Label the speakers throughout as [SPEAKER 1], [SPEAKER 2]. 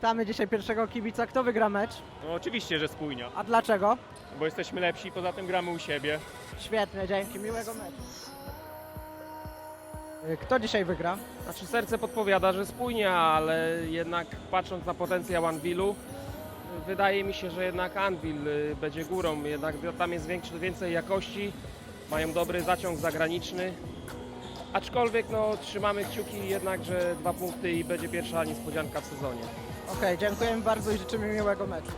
[SPEAKER 1] Witamy dzisiaj pierwszego kibica. Kto wygra mecz?
[SPEAKER 2] No oczywiście, że spójnia,
[SPEAKER 1] A dlaczego?
[SPEAKER 2] bo jesteśmy lepsi, poza tym gramy u siebie.
[SPEAKER 1] Świetnie, dzięki. Miłego meczu. Y, Kto dzisiaj wygra?
[SPEAKER 2] Znaczy serce podpowiada, że spójnia, ale jednak patrząc na potencjał Anvilu, wydaje mi się, że jednak Anvil y, będzie górą, jednak tam jest większy, więcej jakości, mają dobry zaciąg zagraniczny. Aczkolwiek no, trzymamy kciuki jednak, że dwa punkty i będzie pierwsza niespodzianka w sezonie.
[SPEAKER 1] Okej, dziękujemy bardzo i życzymy miłego meczu.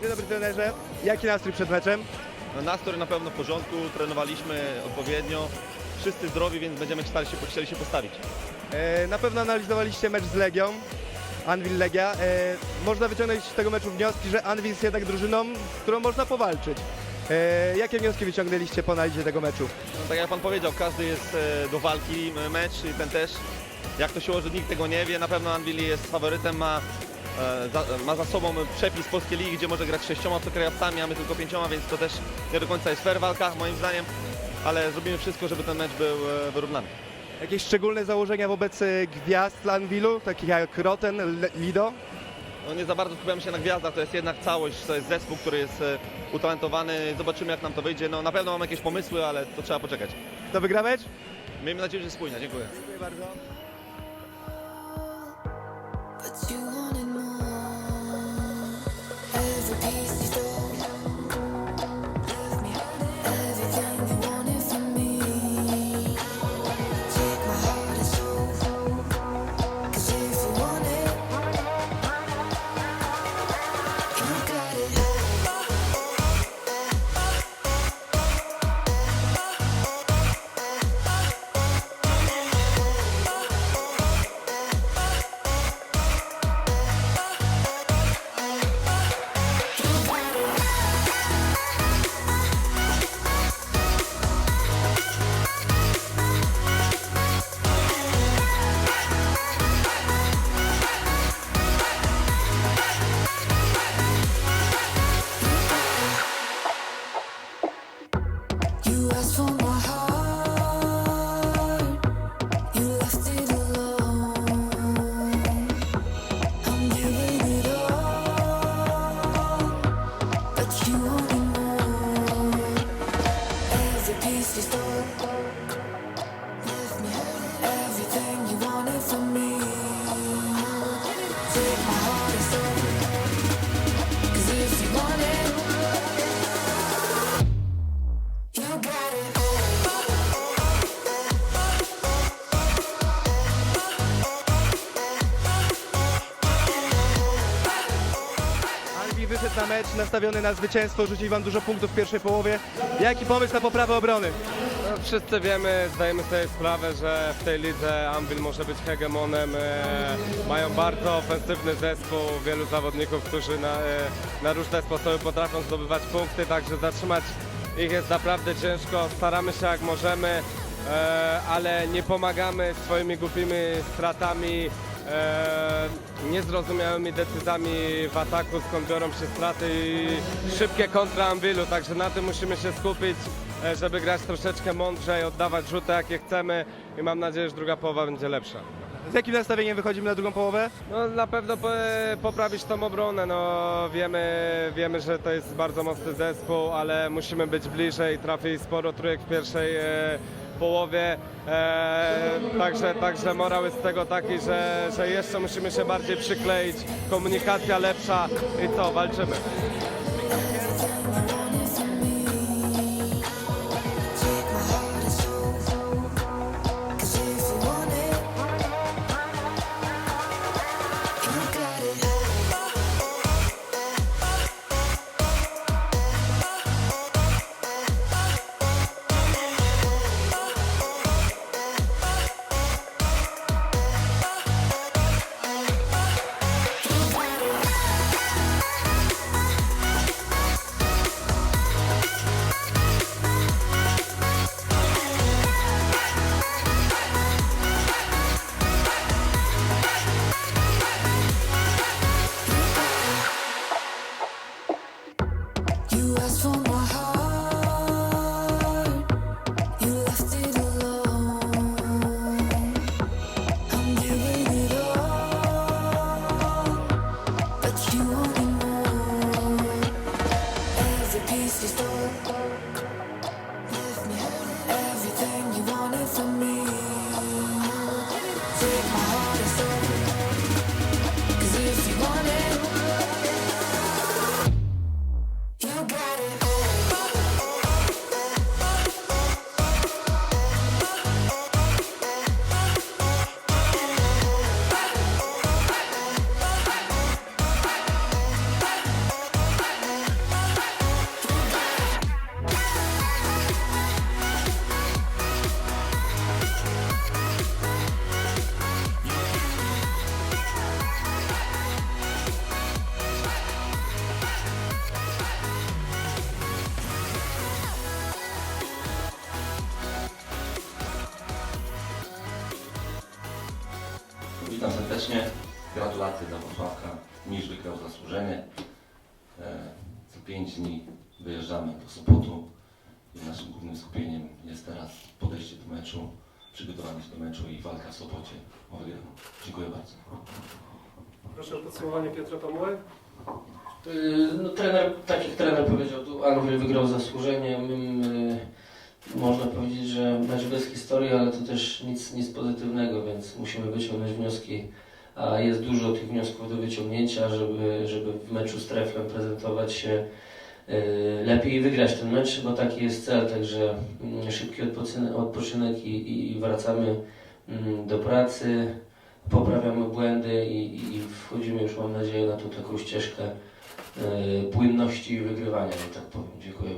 [SPEAKER 3] Dzień dobry trenerze. Jaki nastrój przed meczem?
[SPEAKER 4] No, Nastrój na pewno w porządku, trenowaliśmy odpowiednio, wszyscy zdrowi, więc będziemy chcieli się, chcieli się postawić.
[SPEAKER 3] E, na pewno analizowaliście mecz z Legią, Anvil Legia. E, można wyciągnąć z tego meczu wnioski, że Anvil jest jednak drużyną, z którą można powalczyć. E, jakie wnioski wyciągnęliście po analizie tego meczu?
[SPEAKER 4] No, tak jak Pan powiedział, każdy jest e, do walki e, mecz i ten też. Jak to się ułoży, nikt tego nie wie. Na pewno Anvil jest faworytem, ma, e, za, ma za sobą przepis polskiej ligi, gdzie może grać sześcioma krajowcami, a my tylko pięcioma, więc to też nie do końca jest fair walka, moim zdaniem. Ale zrobimy wszystko, żeby ten mecz był e, wyrównany.
[SPEAKER 3] Jakieś szczególne założenia wobec e, gwiazd dla Anvilu, takich jak Roten, Le- Lido?
[SPEAKER 4] No nie za bardzo skupiamy się na gwiazdach, to jest jednak całość, to jest zespół, który jest e, utalentowany. Zobaczymy jak nam to wyjdzie. No na pewno mamy jakieś pomysły, ale to trzeba poczekać.
[SPEAKER 3] Kto wygra mecz?
[SPEAKER 4] Miejmy nadzieję, że spójna. Dziękuję.
[SPEAKER 3] Dziękuję bardzo. Anvil wyszedł na mecz nastawiony na zwycięstwo, rzucił wam dużo punktów w pierwszej połowie. Jaki pomysł na poprawę obrony?
[SPEAKER 2] No, wszyscy wiemy, zdajemy sobie sprawę, że w tej lidze Anvil może być hegemonem. E, mają bardzo ofensywny zespół, wielu zawodników, którzy na, e, na różne sposoby potrafią zdobywać punkty, także zatrzymać ich jest naprawdę ciężko. Staramy się jak możemy, e, ale nie pomagamy swoimi głupimi stratami. E, niezrozumiałymi decyzjami w ataku, skąd biorą się straty i szybkie kontra Anvilu, także na tym musimy się skupić, e, żeby grać troszeczkę mądrzej, oddawać rzuty jakie chcemy i mam nadzieję, że druga połowa będzie lepsza.
[SPEAKER 3] Z jakim nastawieniem wychodzimy na drugą połowę?
[SPEAKER 2] No na pewno po, poprawić tą obronę, no wiemy, wiemy, że to jest bardzo mocny zespół, ale musimy być bliżej, trafi sporo trójek w pierwszej e, połowie, e, także, także morał jest z tego taki, że, że jeszcze musimy się bardziej przykleić, komunikacja lepsza i co, walczymy.
[SPEAKER 5] take my
[SPEAKER 6] serdecznie. Gratulacje dla Wrocławka. Mistrz wygrał zasłużenie. E, Za pięć dni wyjeżdżamy do Sopotu i naszym głównym skupieniem jest teraz podejście do meczu, przygotowanie się do meczu i walka w Sopocie o wygraną. Dziękuję bardzo.
[SPEAKER 7] Proszę o podsumowanie Piotra Pamuły.
[SPEAKER 8] No, trener, tak jak trener powiedział, tu Anwil wygrał zasłużenie. My, y, można powiedzieć, że mecz bez historii, ale to też nic, nic pozytywnego, więc musimy wyciągnąć wnioski. Jest dużo tych wniosków do wyciągnięcia, żeby, żeby w meczu z Treflem prezentować się y, lepiej i wygrać ten mecz, bo taki jest cel. Także mm, szybki odpoczynek, i, i wracamy mm, do pracy, poprawiamy błędy i, i- wchodzimy już, mam nadzieję, na tą taką ścieżkę e, płynności i wygrywania, że tak powiem. Dziękuję.